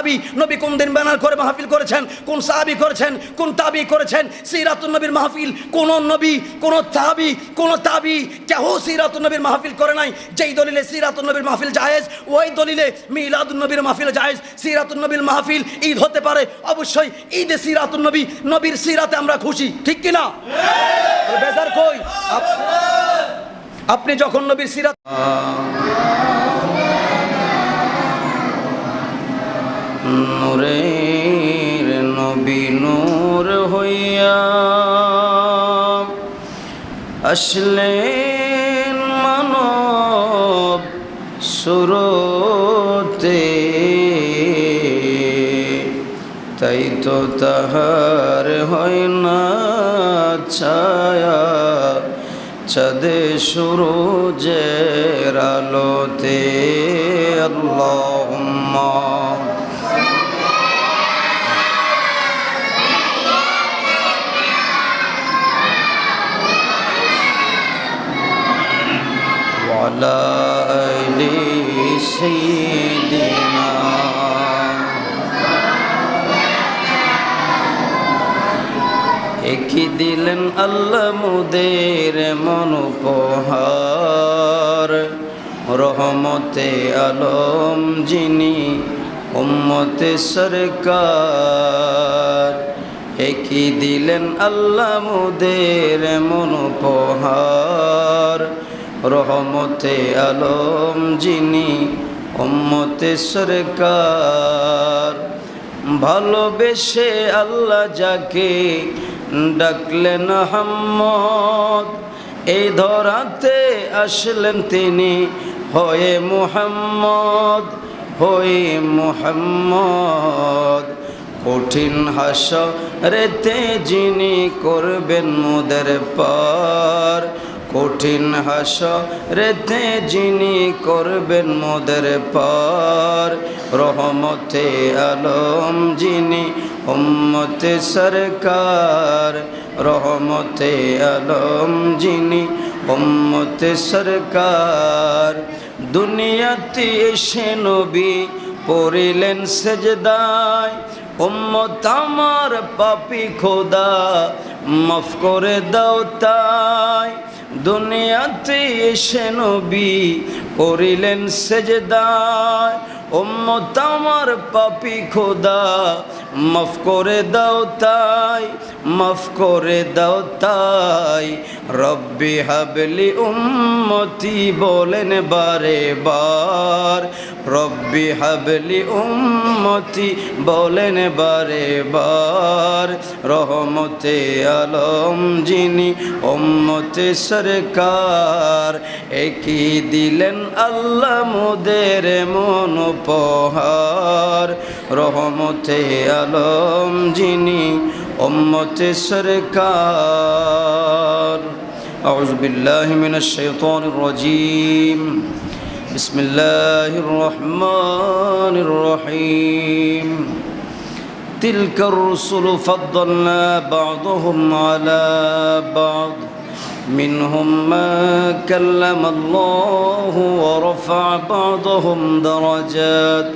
সাহাবি নবী কোন দিন ব্যানার করে মাহফিল করেছেন? কোন সাহাবি করেছেন? কোন তাবি করেছেন? সিরাতুল নবীর মাহফিল। কোন নবী, কোন তাবি কোন তাবি কেহ সিরাতুল নবীর মাহফিল করে নাই? যেই দলিলে সিরাতুল নবীর মাহফিল জায়েজ, ওই দলিলে মিলাদুল নবীর মাহফিল জায়েজ। সিরাতুল নবীর মাহফিল ঈদ হতে পারে। অবশ্যই ঈদে সিরাতুল নবী, নবীর সিরাতে আমরা খুশি। ঠিক কিনা বেজার কই? আপনি যখন নবীর সিরাত নূরের নবী নূর হইয়া আসলেন মানব সুরতে। তাই তো তাহার হয় না ছায়া, চাঁদে সুরজের আলোতে। আল্লাহুম্মা وعلى آل سيدنا একই দিলেন আল্লাহ মুদের মন উপহার রহমতে আলম যিনি উম্মতে সরকার একই দিলেন আল্লাহ মুদের মন উপহার রহমতে আলম যিনি সরকার। ভালোবেসে আল্লাহ যাকে ডাকলেন হাম্মদ এই ধরাতে আসলেন তিনি হয়ে মুহাম্মদ হয়ে মুহাম্মদ। কঠিন হাস রেতে যিনি করবেন মোদের পার কঠিন হাস রেতে যিনি করবেন মোদের পর, রহমতে আলম যিনি উম্মতে সরকার, রহমতে আলম যিনি উম্মতে সরকার। দুনিয়াতে এসে নবী পড়িলেন সেজদায়, উম্মত আমার পাপি খোদা, মাফ করে দাও তাই। দুনিয়াতে এসে নবী করিলেন সেজদায়। উম্মত পাপি খোদা, মাফ করে দাও তাই, মাফ করে দাও তাই। রব্বি হাবলি উম্মতি বলেন বারে বার। রব্বি হাবলি উম্মতি বলেন বারে বার। রহমতে আলম যিনি উম্মতে সরকার, একই দিলেন আল্লাহ মোদের মন উপহার রহমতে আলম যিনি উম্মতে সরকার أعوذ بالله من الشيطان الرجيم بسم الله الرحمن الرحيم تلك الرسل فضلنا بعضهم على بعض منهم ما كلم الله ورفع بعضهم درجات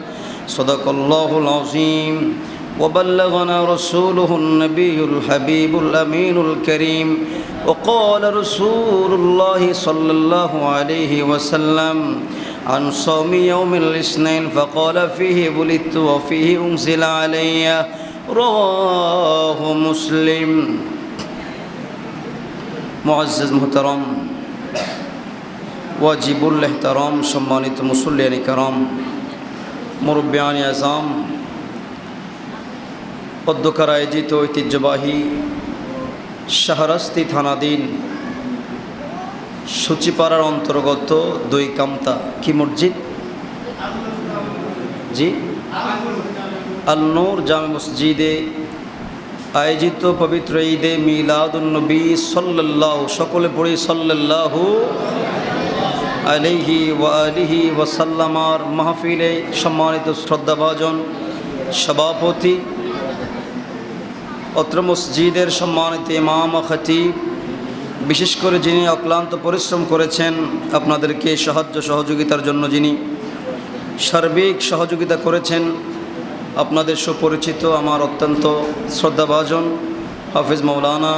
صدق الله العظيم وبلغنا رسوله النبي الحبيب الأمين الكريم وقال رسول الله صلى الله عليه وسلم عن صوم يوم الاثنين فقال فيه ولدت وفيه أنزل علي رواه مسلم মজ্জাজ মোহতারম, ওয়াজিবুল এহতারম সম্মানিত মুসল্লিয়ানি কারম মুরব্বানি আজাম পদ্মকার আয়োজিত ঐতিহ্যবাহী শাহরাস্তি থানাধীন সূচিপাড়ার অন্তর্গত দুই কামতা কি মসজিদ? জি? আল নূর জামে মসজিদে আয়োজিত পবিত্র ঈদে মিলাদুন্নবী সাল্লাল্লাহু, সকলে পড়ি সাল্লাল্লাহু আলিহি ওয়া আলিহি ওয়াসাল্লামার মাহফিলে সম্মানিত শ্রদ্ধাভাজন, সভাপতি, অত্র মসজিদের সম্মানিত ইমাম খতিব, বিশেষ করে যিনি অক্লান্ত পরিশ্রম করেছেন, আপনাদেরকে সাহায্য সহযোগিতার জন্য যিনি সার্বিক সহযোগিতা করেছেন আপনাদের সুপরিচিত, আমার অত্যন্ত শ্রদ্ধাভাজন হাফিজ মৌলানা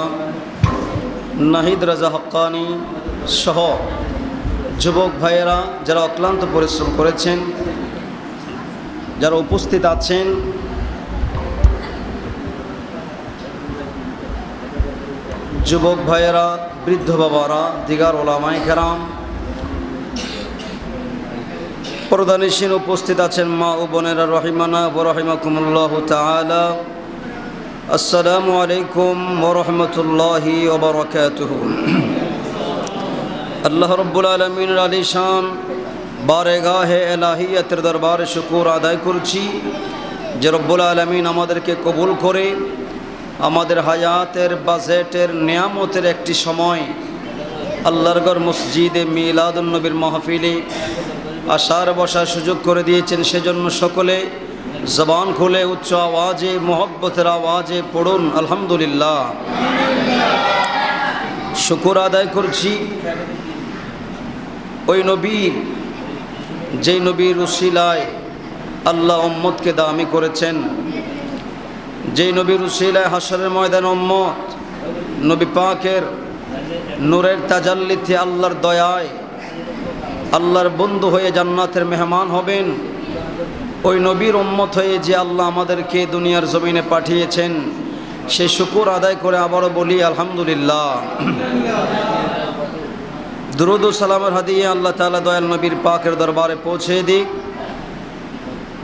নাহিদ রাজা হক্কানি সহ যুবক ভাইয়েরা যারা অক্লান্ত পরিশ্রম করেছেন, যারা উপস্থিত আছেন, যুবক ভাইয়েরা, বৃদ্ধ বাবারা, দিগার ওলামাই কেরাম প্রধানীসীন উপস্থিত আছেন মা ও বোনেরা রহিমানা ও রহিমাকুমুল্লাহ তালা আসসালামু আলাইকুম ওরহমতুল্লাহি ওবরকাতুহ আল্লাহ রব্বুল আলমিনের আলী শান বারেগাহে এলাহিয়াতের দরবারে শুকুর আদায় করছি। যে রব্বুল আলমিন আমাদেরকে কবুল করে, আমাদের হায়াতের বাজেটের নিয়ামতের একটি সময় আল্লাহরগড় মসজিদে মিলাদুলনবীর মাহফিলে আসার বসার সুযোগ করে দিয়েছেন সেজন্য সকলে জবান খুলে উচ্চ আওয়াজে, মোহব্বতের আওয়াজে পড়ুন, আলহামদুলিল্লাহ। শুকুর আদায় করছি। ওই নবীর, যেই নবীর উশিলায় আল্লাহ উম্মতকে দামি করেছেন, যেই নবীর উশিলায় হাসরের ময়দান উম্মত, নবী পাকের নূরের তাজাল্লিতে আল্লাহর দয়ায় আল্লাহর বন্ধু হয়ে জান্নাতের মেহমান হবেন। ওই নবীর উম্মত হয়ে যে আল্লাহ আমাদেরকে দুনিয়ার জমিনে পাঠিয়েছেন, সে শুকুর আদায় করে আবারও বলি, আলহামদুলিল্লাহ। দুরুদ সালামের হাদিয়ে আল্লাহ তালা দয়াল নবীর পাকের দরবারে পৌঁছে দিক।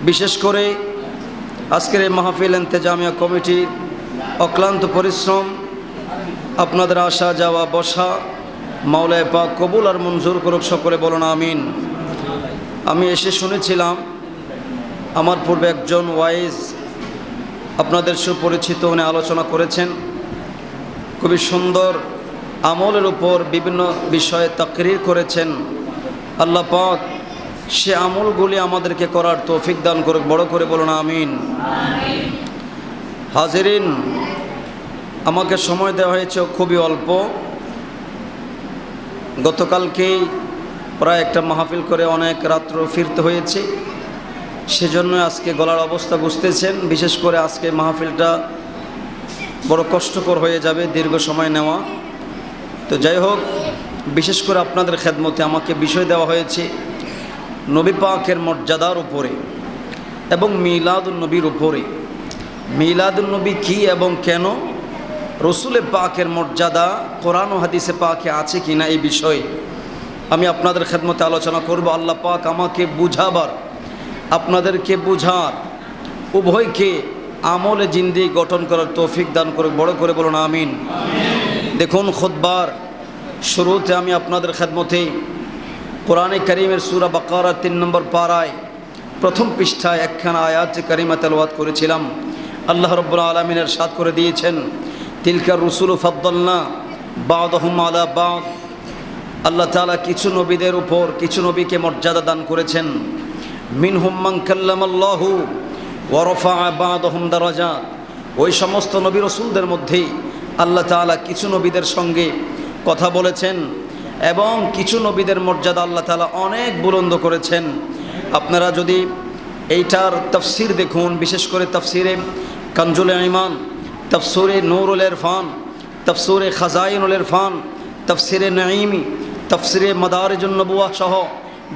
বিশেষ করে আজকের এই মাহফিল এন্তেজামিয়া কমিটির অক্লান্ত পরিশ্রম, আপনাদের আসা যাওয়া বসা মাওলায় পাক কবুল আর মঞ্জুর করুক সকলে বলুন আমিন। আমি এসে শুনেছিলাম, আমার পূর্বে একজন ওয়াইজ আপনাদের সুপরিচিত উনি আলোচনা করেছেন। খুবই সুন্দর আমলের উপর বিভিন্ন বিষয়ে তাকরির করেছেন। আল্লাহ পাক সে আমলগুলি আমাদেরকে করার তৌফিক দান করুক, বড় করে বলুন আমিন। হাজিরিন, আমাকে সময় দেওয়া হয়েছে, খুবই অল্প। গতকালকেই প্রায় একটা মাহফিল করে অনেক রাত্র ফিরতে হয়েছে। সেজন্য আজকে গলার অবস্থা বুঝতেছেন, বিশেষ করে আজকে মাহফিলটা বড় কষ্টকর হয়ে যাবে দীর্ঘ সময় নেওয়া। তো যাই হোক, বিশেষ করে আপনাদের খেদমতে আমাকে বিষয় দেওয়া হয়েছে, নবী পাকের মর্যাদার উপরে এবং মিলাদুল নবীর উপরে। মিলাদুল নবী কী এবং কেন রসুলে পাকের মর্যাদা কোরআন ও হাদিসে পাকে আছে কি না এই বিষয়ে আমি আপনাদের খেদমতে আলোচনা করব। আল্লাহ পাক আমাকে বুঝাবার আপনাদেরকে বুঝার উভয়কে আমলে জিন্দি গঠন করার তৌফিক দান করে বড় করে বলুন আমিন। দেখুন খোদবার শুরুতে আমি আপনাদের খেদমতে কোরআনে করিমের সুরা বাকারা তিন নম্বর পাড়ায় প্রথম পৃষ্ঠায় একখানা আয়াত করিমা তেলওয়াত করেছিলাম। আল্লাহ রব্বুল আলমিনের সাত করে দিয়েছেন তিলকার রসুল ফদ্দল্লা বাদহম আলা বাদ। আল্লাহ তালা কিছু নবীদের উপর, কিছু নবীকে মর্যাদা দান করেছেন। মিন হুম্মাং কাল্লামাল্লাহু ওরফা বাদহম দারাজা। ওই সমস্ত নবী রসুলদের মধ্যেই আল্লাহ তালা কিছু নবীদের সঙ্গে কথা বলেছেন এবং কিছু নবীদের মর্যাদা আল্লাহ তালা অনেক বুলন্দ করেছেন। আপনারা যদি এইটার তফসির দেখুন, বিশেষ করে তফসিরে কাঞ্জুল ইমান তফসুরে নুরুল ইরফান, তফসুরে খাজাইনুল ইরফান, তফসিরে নাইমি তফসিরে মাদারিজুন্নবুয়া সহ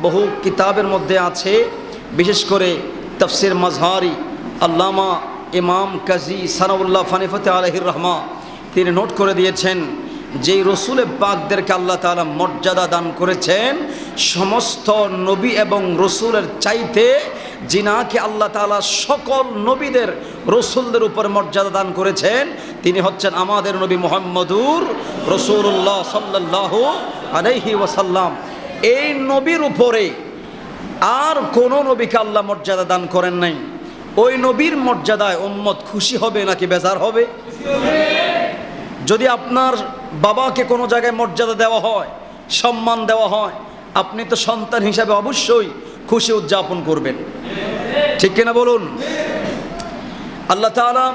বহু কিতাবের মধ্যে আছে। বিশেষ করে তফসির মাজহারি আল্লামা ইমাম কাজী সানাউল্লাহ ফানিফতে আলহির রহমা, তিনি নোট করে দিয়েছেন, যেই রসুলে পাকদেরকে আল্লাহ তালা মর্যাদা দান করেছেন, সমস্ত নবী এবং রসুলের চাইতে জিনাকে আল্লাহ তালা সকল নবীদের, রসুলদের উপর মর্যাদা দান করেছেন। তিনি হচ্ছেন আমাদের নবী মোহাম্মদুর রসুল্লাহ সাল্লাহ আলহি ওয়াসাল্লাম। এই নবীর উপরে আর কোনো নবীকে আল্লাহ মর্যাদা দান করেন নাই। ওই নবীর মর্যাদায় উম্মত খুশি হবে নাকি বেজার হবে? যদি আপনার বাবাকে কোনো জায়গায় মর্যাদা দেওয়া হয়, সম্মান দেওয়া হয়, আপনি তো সন্তান হিসাবে অবশ্যই খুশি উদযাপন করবেন। ঠিক কিনা বলুন? আল্লাহ তালা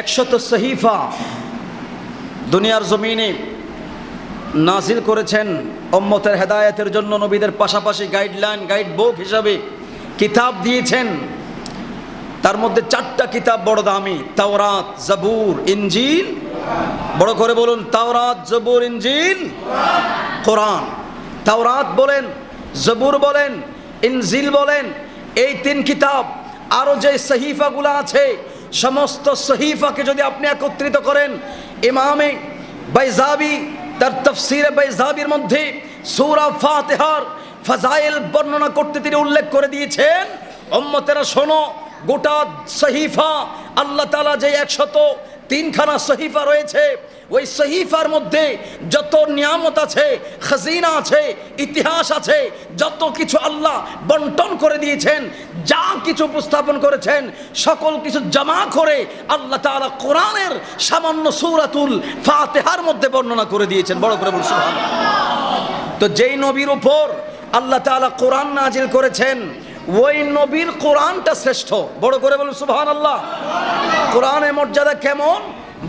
একশত সহিফা দুনিয়ার জমিনে নাজিল করেছেন অম্মতের হেদায়েতের জন্য নবীদের পাশাপাশি গাইডলাইন গাইড বুক হিসাবে কিতাব দিয়েছেন। তার মধ্যে চারটা কিতাব বড় দামি, তাওরাত, জাবুর ইঞ্জিল বড় করে বলুন, তাওরাত, জবুর ইঞ্জিল কোরআন। তাওরাত বলেন, জবুর বলেন ইনজিল বলেন, এই তিন কিতাব আরও যে সহিফাগুলো আছে, সমস্ত সহিফাকে যদি আপনি একত্রিত করেন, ইমামে বাইজাবি, তার তফসির বাইজাবির মধ্যে সূরা ফাতিহার ফাজাইল বর্ণনা করতে তিনি উল্লেখ করে দিয়েছেন, উম্মতেরা শোনো, গোটা সহিফা আল্লাহ তাআলা যে একশত তিনখানা সহিফা রয়েছে ওই সহিফার মধ্যে যত নিয়ামত আছে, খাজিনা আছে, ইতিহাস আছে, যত কিছু আল্লাহ বন্টন করে দিয়েছেন, যা কিছু উপস্থাপন করেছেন, সকল কিছু জমা করে আল্লাহ তাআলা কোরআনের সামান্য সূরাতুল ফাতিহার মধ্যে বর্ণনা করে দিয়েছেন বড় করে সুবহানাল্লাহ। তো যেই নবীর উপর আল্লাহ তাআলা কোরআন নাজিল করেছেন ওই নবীর কোরআনটা শ্রেষ্ঠ। বড় করে বলুন, সুবহানাল্লাহ। কোরআনের মর্যাদা কেমন?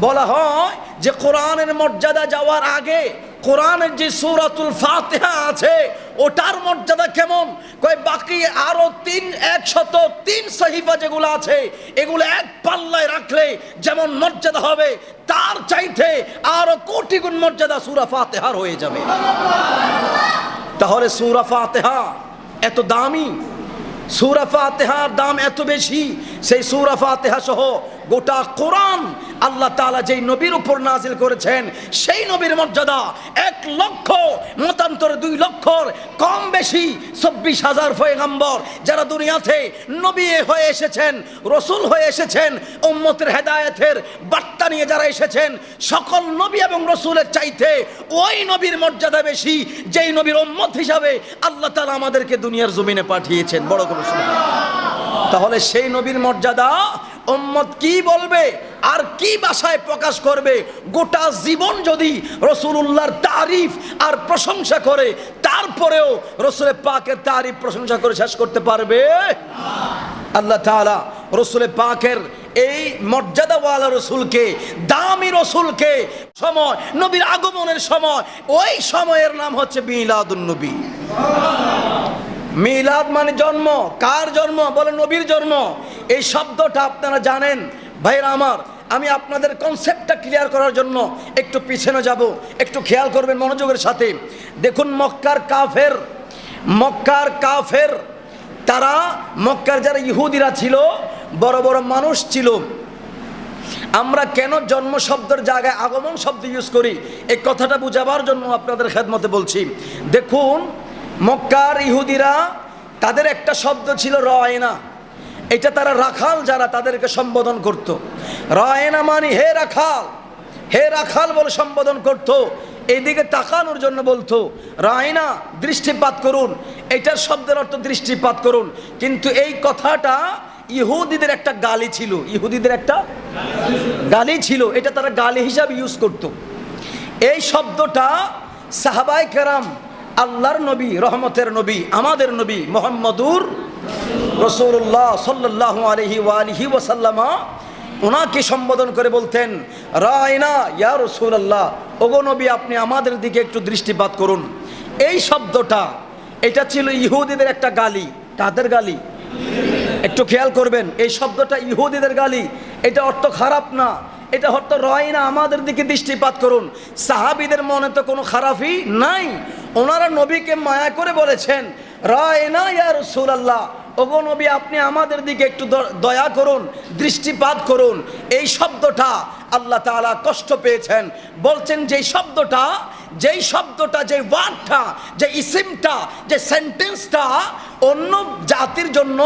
বলা হয় যে কোরআনের মর্যাদা যাওয়ার আগে কোরআনের যে সূরাতুল ফাতিহা আছে, ওটার মর্যাদা কেমন? কয়, বাকি আরও তিন, একশত তিন সহিফা যেগুলো আছে, এগুলো এক পাল্লায় রাখলে যেমন মর্যাদা হবে, তার চাইতে আরও কোটি গুণ মর্যাদা সূরা ফাতিহার হয়ে যাবে। তাহলে সূরা ফাতিহা এত দামি? সূরা ফাতিহার দাম এত বেশি। সেই সূরা ফাতিহা সহ গোটা কোরআন আল্লাহ তালা যেই নবীর উপর নাজিল করেছেন, সেই নবীর মর্যাদা এক লক্ষ, মতান্তরে দুই লক্ষর কম বেশি চব্বিশ হাজার পয়গাম্বর যারা দুনিয়াতে নবী হয়ে এসেছেন, রসুল হয়ে এসেছেন, উম্মতের হেদায়েতের বার্তা নিয়ে যারা এসেছেন, সকল নবী এবং রসুলের চাইতে ওই নবীর মর্যাদা বেশি যেই নবীর উম্মত হিসাবে আল্লাহ তাআলা আমাদেরকে দুনিয়ার জমিনে পাঠিয়েছেন বড় শুনুন। তাহলে সেই নবীর মর্যাদা উম্মত কি বলবে আর কি ভাষায় প্রকাশ করবে? গোটা জীবন যদি রসুলুল্লাহর তারিফ আর প্রশংসা করে, তারপরেও রসুলের পাকের তারিফ প্রশংসা করে শেষ করতে পারবে? আল্লাহ তাআলা রসুলে পাকের এই মর্যাদাওয়ালা রসুলকে, দামি রসুলকে সময়, নবীর আগমনের সময়, ওই সময়ের নাম হচ্ছে মিলাদুন নবী। মিলাদ মানে জন্ম। কার জন্ম? বলে নবীর জন্ম। এই শব্দটা আপনারা জানেন। ভাইরা আমার, আমি আপনাদের কনসেপ্টটা ক্লিয়ার করার জন্য একটু পিছনে যাব। একটু খেয়াল করবেন মনোযোগের সাথে। দেখুন, মক্কার কাফের মক্কার কাফের, তারা মক্কার যারা ইহুদিরা ছিল, বড় বড় মানুষ ছিল। আমরা কেন জন্ম শব্দের জায়গায় আগমন শব্দ ইউজ করি? এই কথাটা বুঝাবার জন্য আপনাদের খেদমতে বলছি। দেখুন মক্কার ইহুদিরা তাদের একটা শব্দ ছিল রয়না। এটা তারা রাখাল যারা তাদেরকে সম্বোধন করত। রয়না মানে হে রাখাল হে রাখাল বলে সম্বোধন করত। এইদিকে তাকানোর জন্য বলতো, রায়না, দৃষ্টিপাত করুন। এটার শব্দের অর্থ দৃষ্টিপাত করুন। কিন্তু এই কথাটা ইহুদিদের একটা গালি ছিল। ইহুদিদের একটা গালি ছিল। এটা তারা গালি হিসাবে ইউজ করত। এই শব্দটা সাহাবাই কেরাম আল্লাহর নবী, রহমতের নবী, আমাদের নবী মোহাম্মদুর রসুল্লাহ সাল্লাহ আলহি ওয়ালিহি ওসাল্লামা ওনাকে সম্বোধন করে বলতেন, রায়না ইয়া রসুল আল্লাহ ওগো নবী, আপনি আমাদের দিকে একটু দৃষ্টিপাত করুন। এই শব্দটা, এটা ছিল ইহুদিদের একটা গালি। কাদের গালি? একটু খেয়াল করবেন, এই শব্দটা ইহুদিদের গালি, এটা অর্থ খারাপ না। এটা হয়তো রয় না, আমাদের দিকে দৃষ্টিপাত করুন। সাহাবিদের মনে তো কোনো খারাপই নাই। ওনারা নবীকে মায়া করে বলেছেন, রয় না ইয়ার সুরাল্লাহ ওগো নবী, আপনি আমাদের দিকে একটু দয়া করুন, দৃষ্টিপাত করুন। এই শব্দটা আল্লাহ তালা কষ্ট পেয়েছেন। বলছেন যে শব্দটা যেই শব্দটা যে ওয়ার্ডটা যে ইসিমটা যে সেন্টেন্সটা অন্য জাতির জন্য,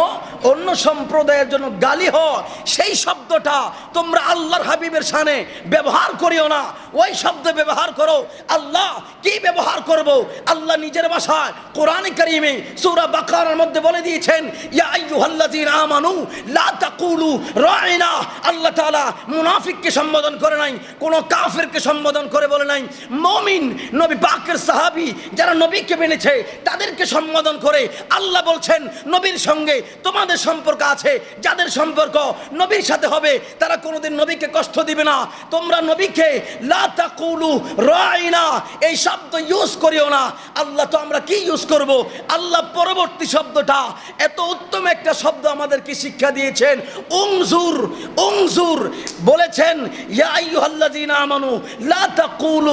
অন্য সম্প্রদায়ের জন্য গালি হয়, সেই শব্দটা তোমরা আল্লাহর হাবিবের সানে ব্যবহার করিও না। ওই শব্দ ব্যবহার করো, আল্লাহ কি ব্যবহার করব? আল্লাহ নিজের ভাষায় কোরআন করিমে সূরা বাকারার মধ্যে বলে দিয়েছেন আমানু লা তাকুলু রাইনা। আল্লাহ তাআলা মুনাফিককে সম্বোধন করে নাই, কোন কাফেরকে সম্বোধন করে বলে নাই। মুমিন নবী পাকের সাহাবি যারা নবীকে মেনেছে, তাদেরকে সম্বোধন করে আল্লাহ বলছেন, নবীর সঙ্গে তোমাদের সম্পর্ক আছে, যাদের সম্পর্ক নবীর সাথে হবে, তারা কোনোদিন নবীকে কষ্ট দিবে না। তোমরা নবীকে লা তাকুলু রাইনা, এই শব্দ ইউজ করিও না। আল্লাহ তো আমরা কি ইউজ করব? আল্লাহ পরবর্তী শব্দটা, এত উত্তম একটা শব্দ আমাদেরকে শিক্ষা দিয়েছেন। উংজুর উংজুর বলেছেন, ইয়া আইয়ুহাল্লাযীনা আমানু, লা তাকুলু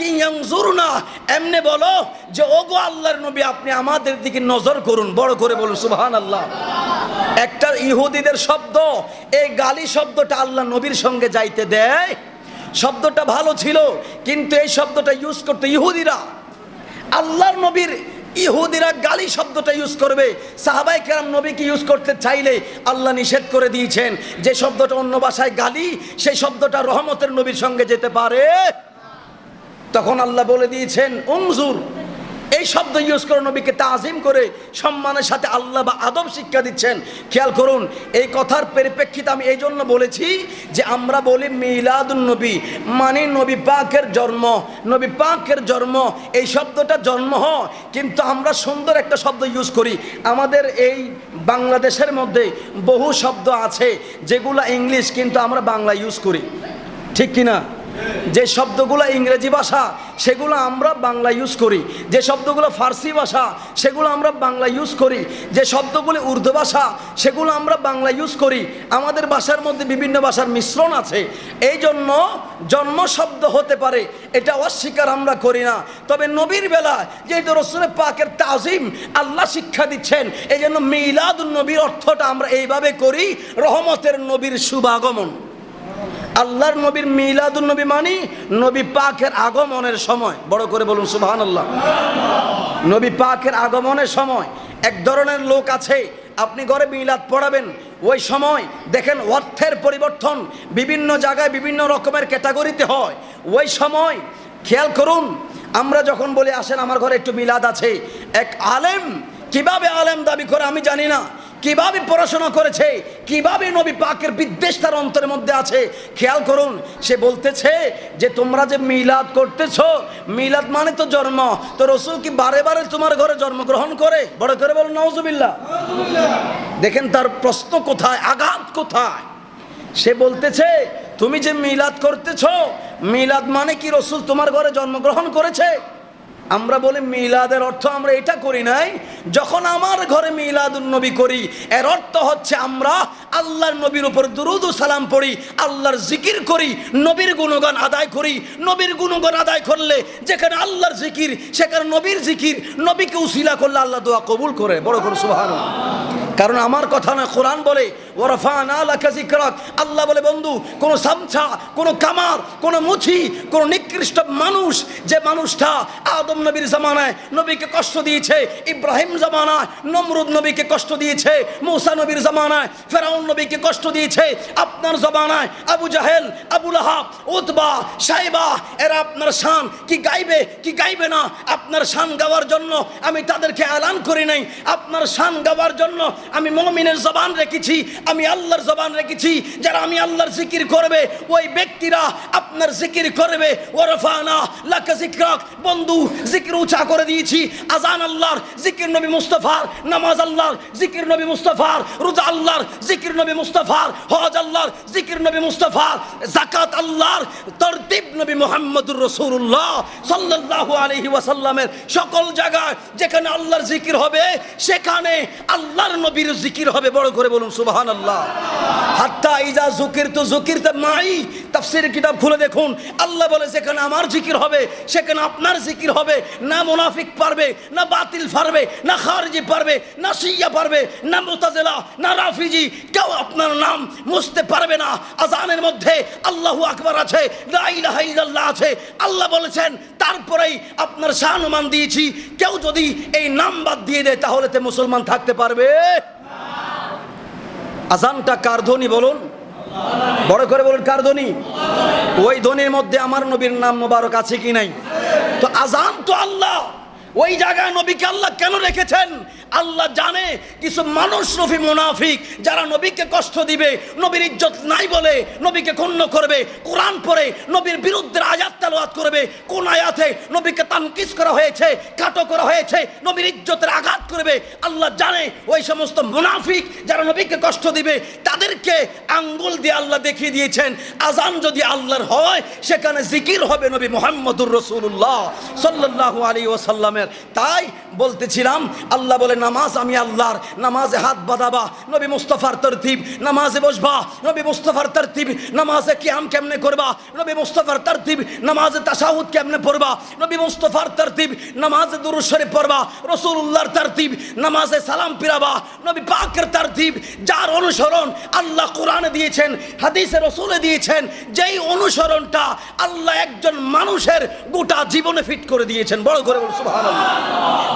ইয়ানজুরনা। এমনি বলো যে, ওগো আল্লাহর নবী, আপনি আমাদের দিকে নজর করুন। বড় করে বলুন, সুবহানাল্লাহ। একটা ইহুদিদের শব্দ, এই গালি শব্দটা আল্লাহ নবীর সঙ্গে যাইতে দেয়। শব্দটা ভালো ছিল, কিন্তু এই শব্দটা ইউজ করতে ইহুদিরা। আল্লাহর নবীর ইহুদিরা গালি শব্দটা ইউজ করবে। সাহাবাই কেরাম নবীকে ইউজ করতে চাইলে আল্লাহ নিষেধ করে দিয়েছেন যে, শব্দটা অন্য ভাষায় গালি, সেই শব্দটা রহমতের নবীর সঙ্গে যেতে পারে। তখন আল্লাহ বলে দিয়েছেন, উমজুর, এই শব্দ ইউজ করে নবীকে তাজিম করে সম্মানের সাথে আল্লাহ বা আদব শিক্ষা দিচ্ছেন। খেয়াল করুন, এই কথার পরিপ্রেক্ষিতে আমি এই জন্য বলেছি যে আমরা বলি মিলাদুন নবী মানে নবী পাকের জন্ম। নবী পাকের জন্ম, এই শব্দটা জন্ম হ কিন্তু আমরা সুন্দর একটা শব্দ ইউজ করি। আমাদের এই বাংলাদেশের মধ্যে বহু শব্দ আছে যেগুলো ইংলিশ, কিন্তু আমরা বাংলা ইউজ করি। ঠিক কিনা? যে শব্দগুলো ইংরেজি ভাষা, সেগুলো আমরা বাংলা ইউজ করি। যে শব্দগুলো ফার্সি ভাষা, সেগুলো আমরা বাংলা ইউজ করি। যে শব্দগুলি উর্দু ভাষা, সেগুলো আমরা বাংলা ইউজ করি। আমাদের ভাষার মধ্যে বিভিন্ন ভাষার মিশ্রণ আছে। এই জন্য জন্ম শব্দ হতে পারে, এটা অস্বীকার আমরা করি না। তবে নবীর বেলা যেহেতু রসুলের পাকের তাজিম, আল্লাহ শিক্ষা দিচ্ছেন, এই জন্য মিলাদ নবীর অর্থটা আমরা এইভাবে করি, রহমতের নবীর শুভাগমন। আল্লাহর নবীর মিলাদুল নবী মানি নবী পাকের আগমনের সময়। বড় করে বলুন সুবহান আল্লাহ নবী পাকের আগমনের সময় এক ধরনের লোক আছে, আপনি ঘরে মিলাদ পড়াবেন, ওই সময় দেখেন অর্থের পরিবর্তন বিভিন্ন জায়গায় বিভিন্ন রকমের ক্যাটাগরিতে হয়। ওই সময় খেয়াল করুন, আমরা যখন বলি, আসেন আমার ঘরে একটু মিলাদ আছে, এক আলেম কীভাবে আলেম দাবি করে আমি জানি না কীভাবে পড়াশোনা করেছে, কীভাবে নবী পাকের বিদ্বেষ তার অন্তরের মধ্যে আছে, খেয়াল করুন, সে বলতেছে যে তোমরা যে মিলাদ করতেছ, মিলাদ মানে তো জন্ম, তো রসুল কি বারে বারে তোমার ঘরে জন্মগ্রহণ করে? বড় করে বলো নওজুবিল্লাহ দেখেন তার প্রশ্ন কোথায়, আঘাত কোথায়? সে বলতেছে, তুমি যে মিলাদ করতেছ, মিলাদ মানে কি রসুল তোমার ঘরে জন্মগ্রহণ করেছে? আমরা বলি মিলাদের অর্থ আমরা এটা করি নাই। যখন আমার ঘরে মিলাদুন নবী করি, এর অর্থ হচ্ছে আমরা আল্লাহর নবীর উপর দুরুদ সালাম পড়ি, আল্লাহর জিকির করি, নবীর গুণগান আদায় করি। নবীর গুণগান আদায় করলে যেখানে আল্লাহর জিকির, সেখানে নবীর জিকির, নবীকে উসিলা করলে আল্লাহ দোয়া কবুল করে। বড় করে সুহান কারণ আমার কথা না কোরআন বলে ওরফান আলাকাজিকরক আল্লাহ বলে, বন্ধু, কোন সামছা, কোন কামার, কোন মুছি কোন নিকৃষ্ট মানুষ, যে মানুষটা আদম নবীর জামানায় নবীকে কষ্ট দিয়েছে, ইব্রাহিম জামানায় নমরুদ নবীকে কষ্ট দিয়েছে, মৌসা নবীর জামানায় ফেরাউন নবীকে কষ্ট দিয়েছে, আপনার জমানায় আবু জাহেল আবুল আহাব উতবা, সাইবা, এরা আপনার শান, কি গাইবে কি গাইবে না, আপনার শান গাওয়ার জন্য আমি তাদেরকে এলান করি নাই, আপনার শান গাওয়ার জন্য আমি মমিনের জবান রেখেছি, আমি আল্লাহর জবান রেখেছি, যারা আমি আল্লাহর জিকির করবে, ওই ব্যক্তিরা আপনার জিকির করবে, ওরফানা, লাকা জিকরাক, বন্ধু জিকির উঁচা করে দিয়েছি। আজান আল্লাহর, জিকির নবী মুস্তফার, নামাজ আল্লাহর, জিকির নবী মুস্তফার, রোজা আল্লাহর, জিকির নবী মুস্তফার, হজ আল্লাহর, জিকির নবী মুস্তফার জাকাত আল্লাহর, তরতিব নবী মোহাম্মদুর রসুল্লাহ সাল্লাল্লাহু আলাইহি ওয়াসাল্লামের সকল জায়গায় যেখানে আল্লাহর জিকির হবে, সেখানে আল্লাহর নবীর জিকির হবে। বড় করে বলুন সুবহান আল্লাহ হাত্তা ইজা জুকির তো জুকির তো মাই তাফসির কিতাব খুলে দেখুন। আল্লাহ বলে, যেখানে আমার জিকির হবে, সেখানে আপনার জিকির হবে। না মুনাফিক পারবে, না বাতিল পারবে, না খারজি পারবে, না শিয়া পারবে, না মুতাজেলা, না রাফিজি। কেউ আপনার নাম মুছতে পারবে না। আজানের মধ্যে আল্লাহু আকবার আছে আছে। আল্লাহ বলেছেন, তারপরেই আপনার শাহনুমান দিয়েছি। কেউ যদি এই নাম বাদ দিয়ে দেয়, তাহলে তে মুসলমান থাকতে পারবে। আজানটা কার ধ্বনি বলুন? বড় করে বলুন, কার ধ্বনি? ওই ধ্বনির মধ্যে আমার নবীর নাম মোবারক আছে কি নাই? তো আজান তো আল্লাহ। ওই জায়গায় নবীকে আল্লাহ কেন রেখেছেন? আল্লাহ জানে কিছু মানুষ নবী মুনাফিক, যারা নবীকে কষ্ট দিবে, নবীর ইজ্জত নাই বলে নবীকে ক্ষুণ্ণ করবে, কোরআন পড়ে, নবীর বিরুদ্ধে আয়াত তেলাওয়াত করবে, কোন আয়াতে নবীকে তানকিস করা হয়েছে, কাটো করা হয়েছে, নবীর ইজ্জতের আঘাত করবে, আল্লাহ জানে ওই সমস্ত মুনাফিক যারা নবীকে কষ্ট দিবে, তাদেরকে আঙ্গুল দিয়ে আল্লাহ দেখিয়ে দিয়েছেন আজান যদি আল্লাহর হয়, সেখানে জিকির হবে নবী মোহাম্মদুর রসুল্লাহ সাল্লাল্লাহু আলী ওসাল্লামের তাই বলতেছিলাম, আল্লাহ বলে, নামাজ আমি আল্লাহর, নামাজে হাত বাঁধাবা, নবী মুস্তফার তরতিব, নামাজে বসবা, নবী মুস্তফার তরতিব, নামাজে কিয়াম কেমনে করবা, নবী মুস্তফার তরতিব, নামাজে তাসাউদ কেমনে পড়বা, নবী মুস্তফার তরতিব, নামাজে দুরুদ শরীফ পড়বা রসুল্লাহর তরতিব নামাজে সালাম পিরাবা নবী পাকের তরতিব, যার অনুসরণ আল্লাহ কোরআনে দিয়েছেন, হাদিসে রসুলে দিয়েছেন, যেই অনুসরণটা আল্লাহ একজন মানুষের গোটা জীবনে ফিট করে দিয়েছেন। বড় করে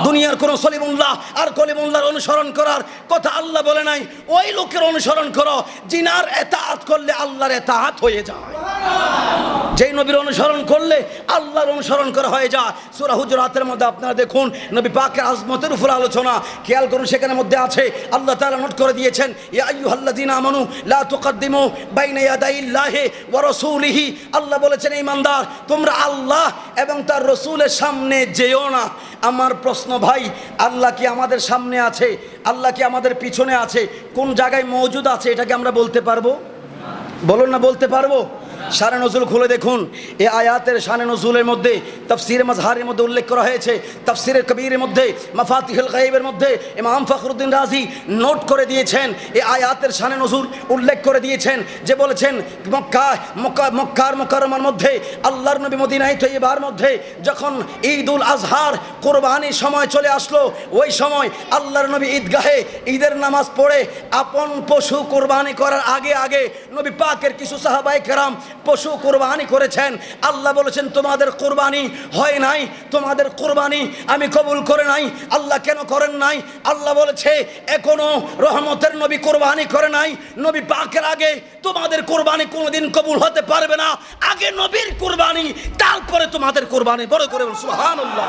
দুনিয়ার কোন সলিমুল্লাহ আর কলিমুল্লাহর অনুসরণ করার কথা আল্লাহ বলে নাই। ওই লোকের অনুসরণ করো, জিনার এতাআত করলে আল্লাহর এতাআত হয়ে যায়। যেই নবীর অনুসরণ করলে আল্লাহর অনুসরণ করা হয়ে যায়। সূরা হুজুরাতের মধ্যে আপনারা দেখুন, নবী পাকের আজমতের উপর আলোচনা খেয়াল করুন সেখানে মধ্যে আছে। আল্লাহ তাআলা নোট করে দিয়েছেন আমানু লা আল্লাহ বলেছেন, ইমানদার, তোমরা আল্লাহ এবং তার রসুলের সামনে যেও না। আমার প্রশ্ন, ভাই, আল্লাহ কি আমাদের সামনে আছে? আল্লাহ কি আমাদের পিছনে আছে? কোন জায়গায় মজুদ আছে? এটাকে আমরা বলতে পারব? বলুন না, বলতে পারব? শানে নজরুল খুলে দেখুন। এ আয়াতের শানে নজরুলের মধ্যে তফসির মাজহারের মধ্যে উল্লেখ করা হয়েছে। তফসিরের কবিরের মধ্যে, মাফাতিহুল গাইবের মধ্যে ইমাম ফখরুদ্দিন রাজি নোট করে দিয়েছেন। এ আয়াতের সানে নজরুল উল্লেখ করে দিয়েছেন যে বলেছেন, মক্কা মক্কা, মক্কার মোকারমার মধ্যে, আল্লাহর নবী মদিনায় তৈবার মধ্যে যখন ঈদ উল আজহার কোরবানির সময় চলে আসলো, ওই সময় আল্লাহর নবী ঈদগাহে ঈদের নামাজ পড়ে আপন পশু কোরবানি করার আগে আগে নবী পাকের কিছু সাহাবাই কেরাম পশু কোরবানি করেছেন। আল্লাহ বলেছেন, তোমাদের কোরবানি হয় নাই, তোমাদের কোরবানি আমি কবুল করে নাই, আল্লাহ কেন করেন নাই? আল্লাহ বলেছে, এখনও রহমতের নবী কোরবানি করে নাই, নবী পাকের আগে তোমাদের কোরবানি কোনোদিন কবুল হতে পারবে না। আগে নবীর কোরবানি, তারপরে তোমাদের কোরবানি। বড় করে সুবহানাল্লাহ।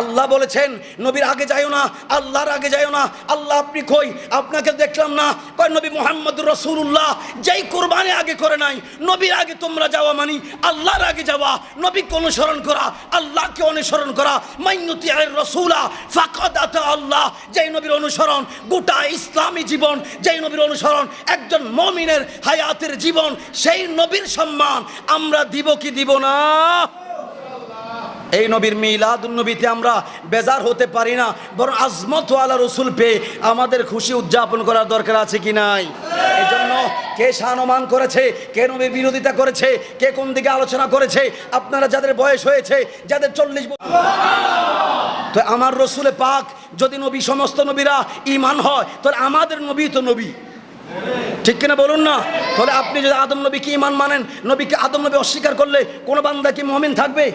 আল্লাহ বলেছেন, নবীর আগে যাইও না, আল্লাহর আগে যাইও না। আল্লাহ আপনি কই? আপনাকে দেখলাম না। কয়, নবী মোহাম্মদ রসুল্লাহ যেই কোরবানি আগে করে নাই নবীর আগে তোমরা যাওয়া মানি, আল্লাহর আগে যাওয়া। নবীকে অনুসরণ করা, আল্লাহকে অনুসরণ করা। মাইনুতি রসুলা, ফাকাদ আতা আল্লাহ। যেই নবীর অনুসরণ, গোটা ইসলামী জীবন, যেই নবীর অনুসরণ, একজন মমিনের হায়াতের জীবন, সেই নবীর সম্মান আমরা দিব কি দিব না? এই নবীর মিলাদুন নবীতে আমরা বেজার হতে পারি না, বরং আজমত আলা রসুল পেয়ে আমাদের খুশি উদযাপন করার দরকার আছে কি নাই? এই জন্য কে সানমান করেছে, কে নবীর বিরোধিতা করেছে, কে কোন দিকে আলোচনা করেছে, আপনারা যাদের বয়স হয়েছে, যাদের চল্লিশ বছর তো আমার রসুলে পাক যদি নবী, সমস্ত নবীরা ইমান হয়, তাহলে আমাদের নবী তো নবী। ঠিক কিনা বলুন না? তাহলে আপনি যদি আদম নবীকে ইমান মানেন, নবীকে আদম নবী অস্বীকার করলে কোনো বান্দা কি মমিন থাকবে?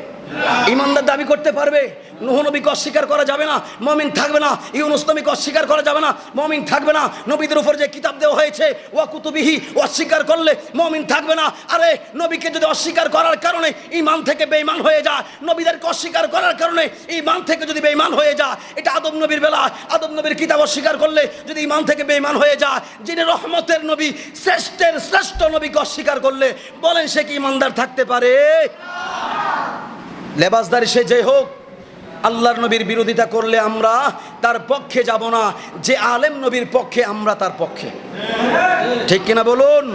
ইমানদার দাবি করতে পারবে। নবীকে অস্বীকার করা যাবে না, মমিন থাকবে না, ইউনুস নবীকে অস্বীকার করা যাবে না, মমিন থাকবে না। নবীদের উপর যে কিতাব দেওয়া হয়েছে, ওয়া কুতুবিহি, অস্বীকার করলে মমিন থাকবে না। আরে, নবীকে যদি অস্বীকার করার কারণে ইমান থেকে বেঈমান হয়ে যায়, নবীদেরকে অস্বীকার করার কারণে ইমান থেকে যদি বেঈমান হয়ে যায়, এটা আদম নবীর বেলা। আদম নবীর কিতাব অস্বীকার করলে যদি ইমান থেকে বেঈমান হয়ে যায়, যিনি রহমতের নবী, শ্রেষ্ঠের শ্রেষ্ঠ নবীকে অস্বীকার করলে, বলেন সে কি ইমানদার থাকতে পারে? লেবাসদারি সে যে হোক, আল্লাহর নবীর বিরোধিতা করলে আমরা তার পক্ষে যাব না। যে আলেম নবীর পক্ষে, আমরা তার পক্ষে। ঠিক কিনা বলুন?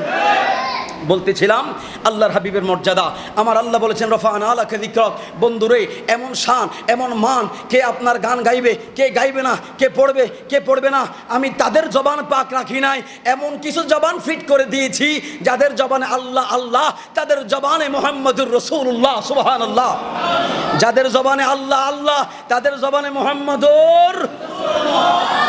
বলতেছিলাম, আল্লাহর হাবিবের মর্যাদা। আমার আল্লাহ বলেছেন রফান আলাকে দিক্রক বন্ধুরে, এমন শান, এমন মান, কে আপনার গান গাইবে, কে গাইবে না, কে পড়বে কে পড়বে না, আমি তাদের জবান পাক রাখি নাই। এমন কিছু জবান ফিট করে দিয়েছি, যাদের জবানে আল্লাহ আল্লাহ, তাদের জবানে মোহাম্মদুর রসুল্লাহ সুবাহান আল্লাহ যাদের জবানে আল্লাহ আল্লাহ, তাদের জবানে মোহাম্মদুর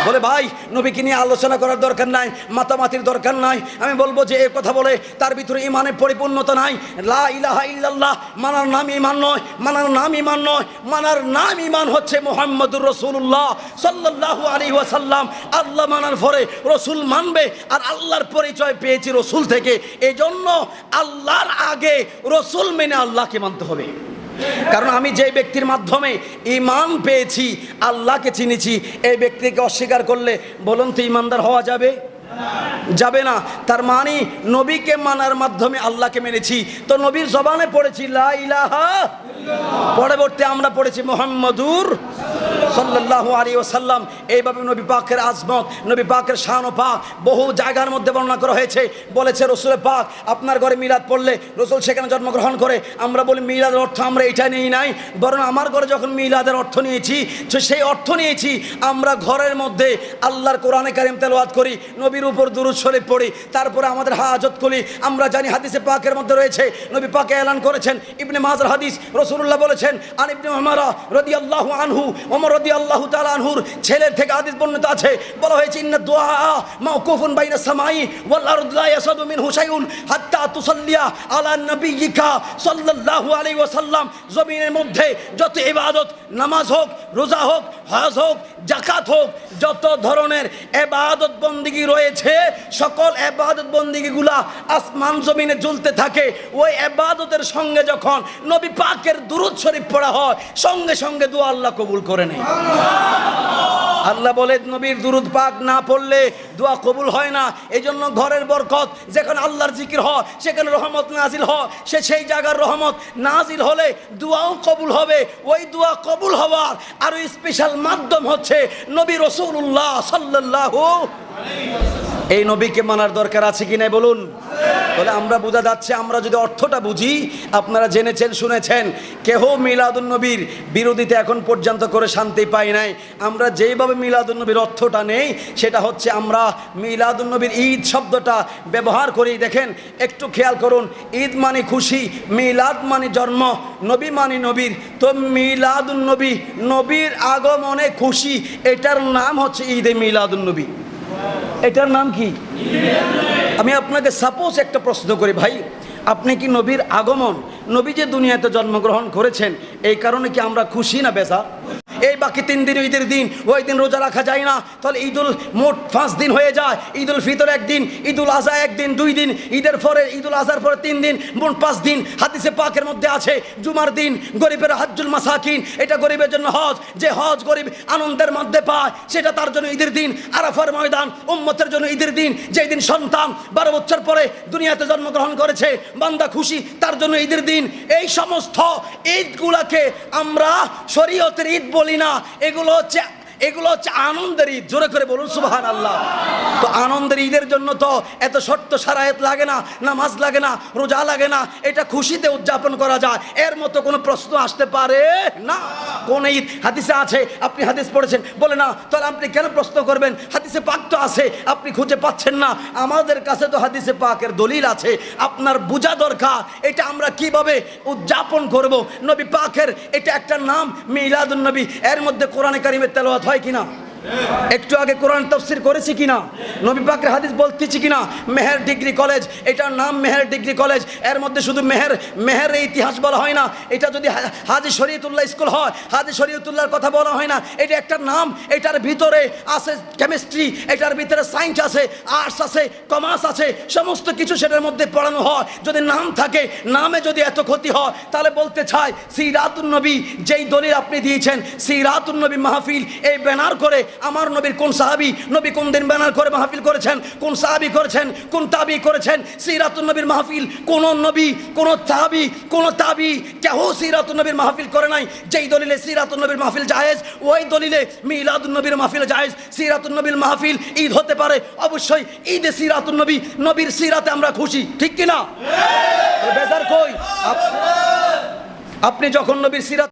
বলে, ভাই, নবীকে নিয়ে আলোচনা করার দরকার নাই, মাতামাতির দরকার নাই। আমি বলব যে, এ কথা বলে তার ভিতরে ইমানের পরিপূর্ণতা নাই। লা ইলাহা ইল্লাল্লাহ, মানার নাম ইমান নয়, মানার নাম ইমান নয়, মানার নাম ইমান হচ্ছে মোহাম্মদুর রসুল্লাহ সাল্লাল্লাহু আলাইহি ওয়াসাল্লাম। আল্লাহ মানার পরে রসুল মানবে, আর আল্লাহর পরিচয় পেয়েছি রসুল থেকে। এই আল্লাহর আগে রসুল মেনে আল্লাহকে মানতে হবে। কারণ আমি যে ব্যক্তির মাধ্যমে ইমান পেয়েছি, আল্লাহকে চিনেছি, এই ব্যক্তিকে অস্বীকার করলে বলুন তো ইমানদার হওয়া যাবে? যাবে না। তার মানে নবীকে মানার মাধ্যমে আল্লাহকে মেনেছি। তো নবীর জবানে পড়েছি পরবর্তী আমরা পড়েছি, মোহাম্মদুর সাল্লাল্লাহু আলাইহি ওয়াসাল্লাম। এইভাবে নবী পাকের আজমত, নবী পাকের শান পাক বহু জায়গার মধ্যে বর্ণনা করা হয়েছে। বলেছে রসুলের পাক, আপনার ঘরে মিলাদ পড়লে রসুল সেখানে জন্মগ্রহণ করে। আমরা বলি, মিলাদের অর্থ আমরা এটা নিই নাই, বরং আমার ঘরে যখন মিলাদের অর্থ নিয়েছি সেই অর্থ নিয়েছি। আমরা ঘরের মধ্যে আল্লাহর কোরআনে কারিম তেলাওয়াত করি, নবীর উপর দুরুদ শরীফ পড়ি, তারপরে আমাদের হাজত করি আমরা জানি হাদিসে পাকের মধ্যে রয়েছে, নবী পাকে এলান করেছেন। ইবনে মাজার হাদিস রসুল্লাহ বলেছেন, আন ইবনে উমারা রাদিয়াল্লাহু আনহু, ওমর রাদিয়াল্লাহু তাআলা আনহুর ছেলের থেকে হাদিস বর্ণিত আছে। বলা হয়েছে, ইন্না দুআ মাওকুফুন বাইনা সামাই ওয়াল আরদ লা ইয়াসাদু মিনহু শাইউন হাত্তা তুসাল্লিয়া আলা নবিয়িকা সাল্লাল্লাহু আলাইহি ওয়াসাল্লাম। জমিনের মধ্যে যত ইবাদত, নামাজ হোক, রোজা হোক, হজ হোক জাকাত হোক, যত ধরনের এবাদত বন্দিগি রয়েছে সকল এবাদত বন্দিগিগুলা আসমান জমিনে জ্বলতে থাকে। ওই এবাদতের সঙ্গে যখন নবী পাকের দুরুদ শরীফ পড়া হয়, সঙ্গে সঙ্গে দোয়া আল্লাহ কবুল করে নেয়। আল্লাহ বলে, নবীর দুরুদ পাক না পড়লে দোয়া কবুল হয় না। এই জন্য ঘরের বরকত যেখানে আল্লাহর জিকির হয়, সেখানে রহমত নাজিল হয়। সে সেই জায়গার রহমত নাজিল হলে দোয়াও কবুল হবে। ওই দোয়া কবুল হওয়ার আরও স্পেশাল মাধ্যম হচ্ছে নবী রসুল্লাহ সাল্লাল্লাহু এই নবীকে মানার দরকার আছে কি নাই বলুন? তাহলে আমরা বোঝা যাচ্ছে, আমরা যদি অর্থটা বুঝি, আপনারা জেনেছেন, শুনেছেন, কেহ মিলাদুন নবীর বিরোধিতা এখন পর্যন্ত করে শান্তি পাই নাই। আমরা যেইভাবে মিলাদুন নবীর অর্থটা নেই, সেটা হচ্ছে আমরা মিলাদুন নবীর ঈদ শব্দটা ব্যবহার করি। দেখেন, একটু খেয়াল করুন, ঈদ মানে খুশি, মিলাদ মানে জন্ম, নবী মানে নবীর। তো মিলাদুন নবী, নবীর আগমনে খুশি, এটার নাম হচ্ছে ঈদে মিলাদুন নবী। এটার নাম কি? আমি আপনাকে সাপোজ একটা প্রশ্ন করি ভাই। আপনি কি নবীর আগমন? নবী যে দুনিয়াতে জন্মগ্রহণ করেছেন, এই কারণে কি আমরা খুশি না বেসা এই বাকি তিন দিন ঈদের দিন, ওই দিন রোজা রাখা যায় না। তাহলে ঈদুল মোট পাঁচ দিন হয়ে যায়। ঈদুল ফিতর একদিন, ঈদুল আজহা একদিন, দুই দিন, ঈদের পরে, ঈদুল আজহার পরে তিন দিন, মোট পাঁচ দিন হাদিসে পাকের মধ্যে আছে, জুমার দিন গরিবের হাজ্জুল মাসাকিন, এটা গরিবের জন্য হজ। যে হজ গরিব আনন্দের মধ্যে পায়, সেটা তার জন্য ঈদের দিন। আরাফার ময়দান, উম্মতের জন্য ঈদের দিন। যেই দিন সন্তান বারো বছর পরে দুনিয়াতে জন্মগ্রহণ করেছে বান্দা খুশি, তার জন্য ঈদের দিন। এই সমস্ত ঈদগুলাকে আমরা শরীয়তের ঈদ বলি না। এগুলো হচ্ছে এগুলো হচ্ছে আনন্দের ঈদ। জোরে করে বলুন সুবাহান আল্লাহ তো আনন্দের ঈদের জন্য তো এত শর্ত সারায়েত লাগে না, নামাজ লাগে না, রোজা লাগে না, এটা খুশিতে উদযাপন করা যায়। এর মতো কোনো প্রশ্ন আসতে পারে না। কোন ঈদ? হাদিসে আছে, আপনি হাদিস পড়েছেন। বলে না, তাহলে আপনি কেন প্রশ্ন করবেন? হাদিসে পাক তো আছে, আপনি খুঁজে পাচ্ছেন না। আমাদের কাছে তো হাদিসে পাকের দলিল আছে। আপনার বোঝা দরকার, এটা আমরা কীভাবে উদযাপন করব? নবী পাকের এটা একটা নাম, মিলাদুন নবী। এর মধ্যে কোরআনে কারিমের তেলাওয়াত হয় কিনা? একটু আগে কোরআন তফসির করেছি কিনা? নবী পাকের হাদিস বলতেছি কিনা? মেহের ডিগ্রি কলেজ, এটার নাম মেহের ডিগ্রি কলেজ। এর মধ্যে শুধু মেহের মেহের ইতিহাস বলা হয় না। এটা যদি হাজি শরীয়তুল্লাহ স্কুল হয়, হাজি শরীয়তুল্লাহর কথা বলা হয় না। এটা একটা নাম, এটার ভিতরে আছে কেমিস্ট্রি এটার ভিতরে সায়েন্স আছে আর্টস আছে কমার্স আছে, সমস্ত কিছু সেটার মধ্যে পড়ানো হয়। যদি নাম থাকে, নামে যদি এত ক্ষতি হয়, তাহলে বলতে চাই, সিরাতুন নবী, যেই দলিল আপনি দিয়েছেন, সিরাতুন নবী মাহফিল, এই ব্যানার করে আমার নবীর কোন সাহাবি নবী কোন দিন ব্যানার করে মাহফিল করেছেন কোন সাহাবি করেছেন কোন তাবি করেছেন সিরাতুন নবীর মাহফিল কোন নবী কোন তাবি কোন তাবি কেহ সিরাতুন নবীর মাহফিল করে নাই? যেই দলিলে সিরাতুন নবীর মাহফিল জায়েজ ওই দলিলে মিলাদুন নবীর মাহফিল জায়েজ সিরাতুন নবীর মাহফিল ঈদ হতে পারে। অবশ্যই ঈদে সিরাতুন নবী নবীর সিরাতে আমরা খুশি। ঠিক কিনা? বেজার কই? আপনি যখন নবীর সিরাত